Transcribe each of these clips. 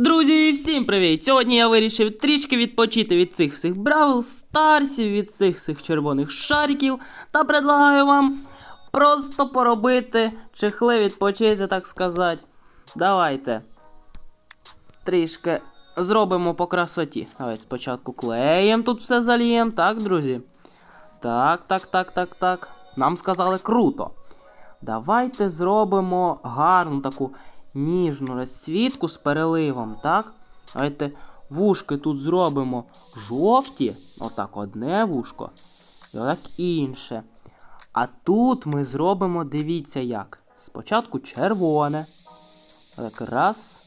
Друзі, всім привіт! Сьогодні я вирішив трішки відпочити від цих всіх Бравл Старсів, від цих всіх червоних шариків та предлагаю вам просто поробити чехли, відпочити, так сказати. Давайте трішки зробимо по красоті. Давайте спочатку клеєм тут все залієм, так, друзі? Так, так, так, так, так. Нам сказали круто. Давайте зробимо гарну таку ніжну розцвітку з переливом, так? Давайте вушки тут зробимо жовті, отак одне вушко, і отак інше. А тут ми зробимо, дивіться як. Спочатку червоне. Так, раз.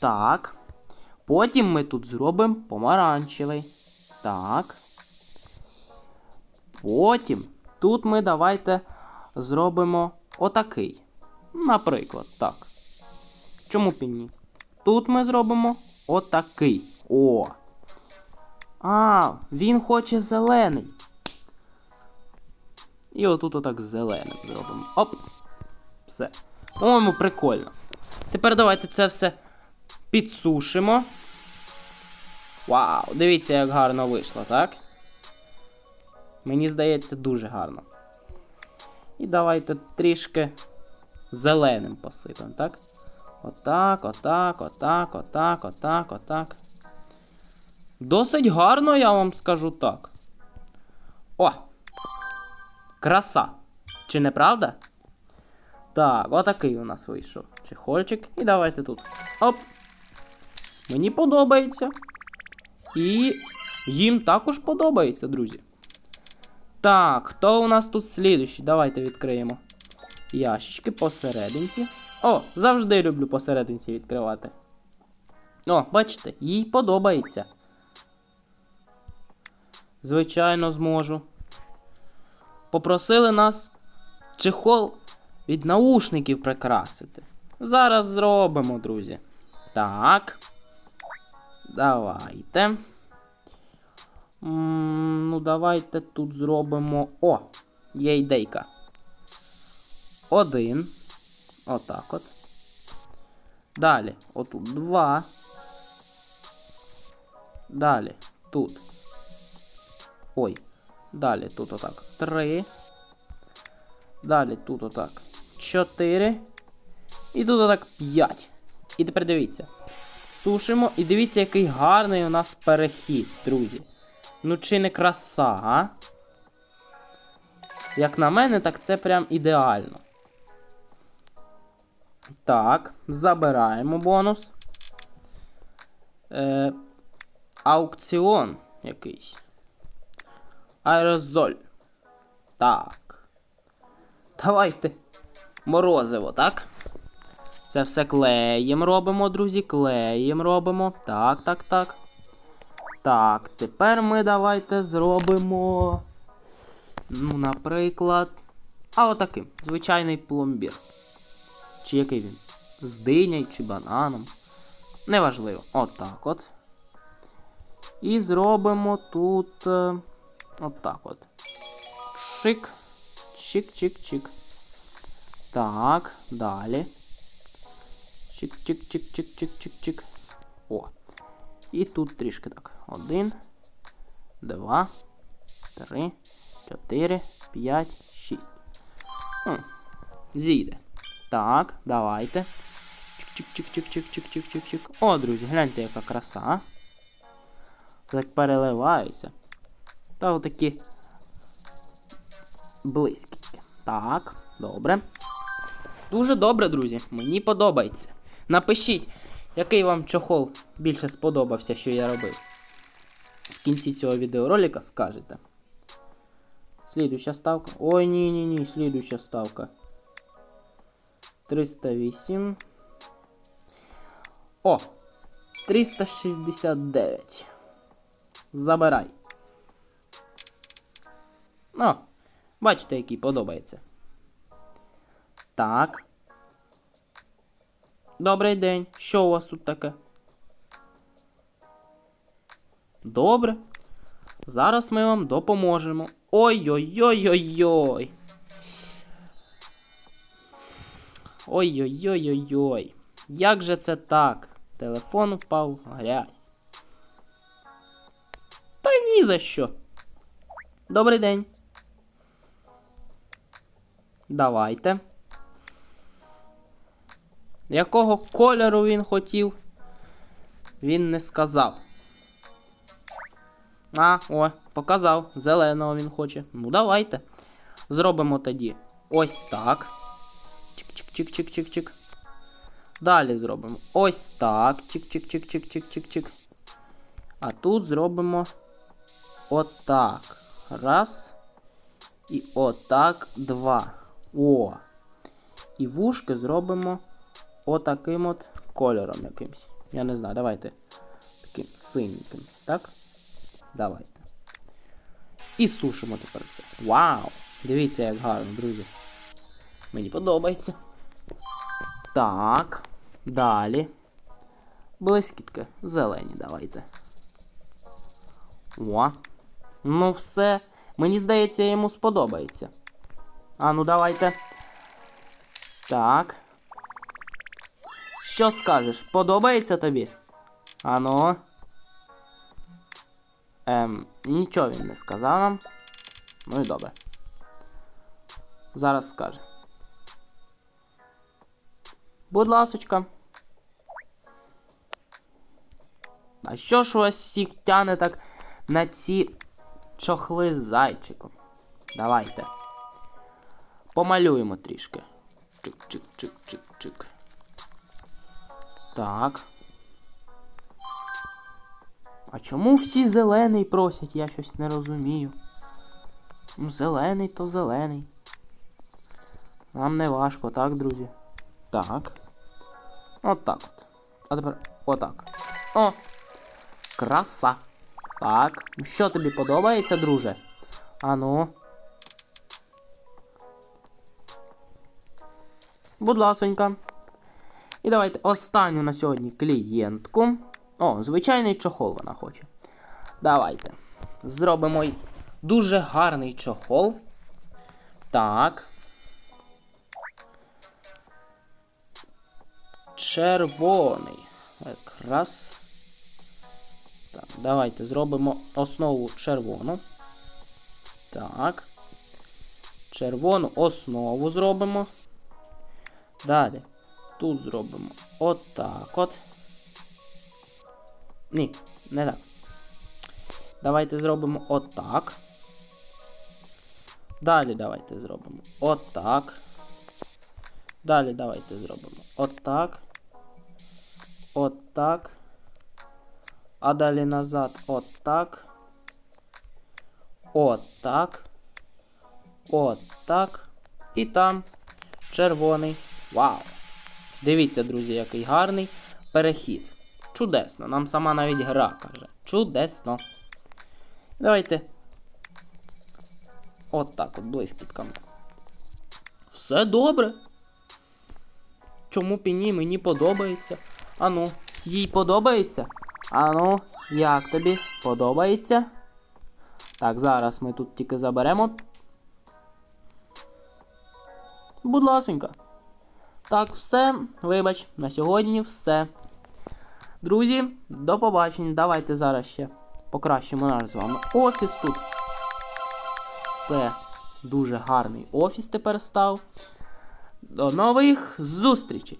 Так. Потім ми тут зробимо помаранчевий. Так. Потім тут ми давайте зробимо отакий. Наприклад, так. Чому б і ні? Тут ми зробимо отакий. О. А, він хоче зелений. І отут отак зеленим зробимо. Оп. Все. По-моєму, прикольно. Тепер давайте це все підсушимо. Вау, дивіться, як гарно вийшло, так? Мені здається, дуже гарно. І давайте трішки зеленим посипемо, так? Отак, отак, отак, отак, отак, отак. Досить гарно, я вам скажу так. О! Краса! Чи не правда? Так, отакий у нас вийшов чехольчик. І давайте тут. Оп! Мені подобається. І їм також подобається, друзі. Так, хто у нас тут слідущий? Давайте відкриємо ящички посерединці. О, завжди люблю посерединці відкривати. О, бачите, їй подобається. Звичайно, зможу. Попросили нас чехол від наушників прикрасити. Зараз зробимо, друзі. Так. Давайте. М, ну, давайте тут зробимо. О! Є ідейка. Один. Отак от. Далі. Отут два. Далі. Тут. Ой. Далі тут отак. Три. Далі тут отак. Чотири. І тут отак п'ять. І тепер дивіться. Сушимо і дивіться, який гарний у нас перехід, друзі. Ну чи не краса, а? Як на мене, так це прям ідеально. Так, забираємо бонус. Е, аукціон якийсь. Аерозоль. Так. Давайте. Морозиво, так? Це все клеєм робимо, друзі. Клеєм робимо. Так, так, так. Так, тепер ми давайте зробимо. Ну, наприклад. А отаким. Звичайний пломбір. Чи який він? З динею чи бананом. Неважливо. Отак от. І зробимо тут. е, Отак от. Шик. Чик-чик-чик. Так, далі. Чик-чик-чик-чик-чик-чик-чик. О. І тут трішки так. Один, два, три, чотири, п'ять, шість. Зійде. Так, давайте. Чик-чик-чик-чик-чик-чик-чик-чик. О, друзі, гляньте, яка краса. Так переливаюся. Та отакі близькі. Так, добре. Дуже добре, друзі. Мені подобається. Напишіть, який вам чохол більше сподобався, що я робив. В кінці цього відеоролика скажете. Слідуща ставка. Ой, ні, ні, ні, слідуща ставка. 308. О! 369. Забирай. О, бачите, який подобається. Так. Добрий день. Що у вас тут таке? Добре. Зараз ми вам допоможемо. Ой-ой-ой-ой-ой. Ой-ой-ой-ой-ой. Як же це так? Телефон впав грязь. Та ні за що. Добрий день. Давайте. Якого кольору він хотів? Він не сказав. А, о, показав. Зеленого він хоче. Ну, давайте. Зробимо тоді ось так. Чик-чик-чик-чик-чик-чик. Далі зробимо ось так. Чик-чик-чик-чик-чик-чик-чик. А тут зробимо отак. Раз. І отак два. О. І вушки зробимо отаким от кольором якимсь. Я не знаю, давайте. Таким синеньким. Так? Давайте. І сушимо тепер це. Вау! Дивіться, як гарно, друзі. Мені подобається. Так. Далі. Блискітки. Зелені давайте. О. Ну все. Мені здається, йому сподобається. А ну давайте. Так. Що скажеш? Подобається тобі? Ану. Ем, нічого він не сказав нам. Ну і добре. Зараз скаже. Будь ласочка. А що ж вас всіх тяне так на ці чохли з зайчиком? Давайте. Помалюємо трішки. Чик-чик-чик-чик-чик. Так. А чому всі зелений просять? Я щось не розумію. Ну, зелений то зелений. Нам не важко, так, друзі? Так. От так от. А тепер отак. О! Краса. Так. Що тобі подобається, друже? Ану. Будь ласонька. І давайте останню на сьогодні клієнтку. О, звичайний чохол вона хоче. Давайте. Зробимо дуже гарний чохол. Так. Червоний. Якраз. Так, давайте зробимо основу червону. Так. Червону основу зробимо. Далі. Тут зробимо отак от. Ні, не так. Давайте зробимо отак. Далі давайте зробимо отак. Далі давайте зробимо отак. Отак. А далі назад отак. Отак. Отак. І там червоний. Вау! Дивіться, друзі, який гарний перехід. Чудесно. Нам сама навіть гра каже. Чудесно. Давайте. От так от блискітками. Все добре. Чому піні мені подобається? Ану, їй подобається? Ану, як тобі подобається? Так, зараз ми тут тільки заберемо. Будь ласенька. Так, все. Вибач, на сьогодні все. Друзі, до побачення. Давайте зараз ще покращимо наш з вами офіс тут. Все. Дуже гарний офіс тепер став. До нових зустрічей!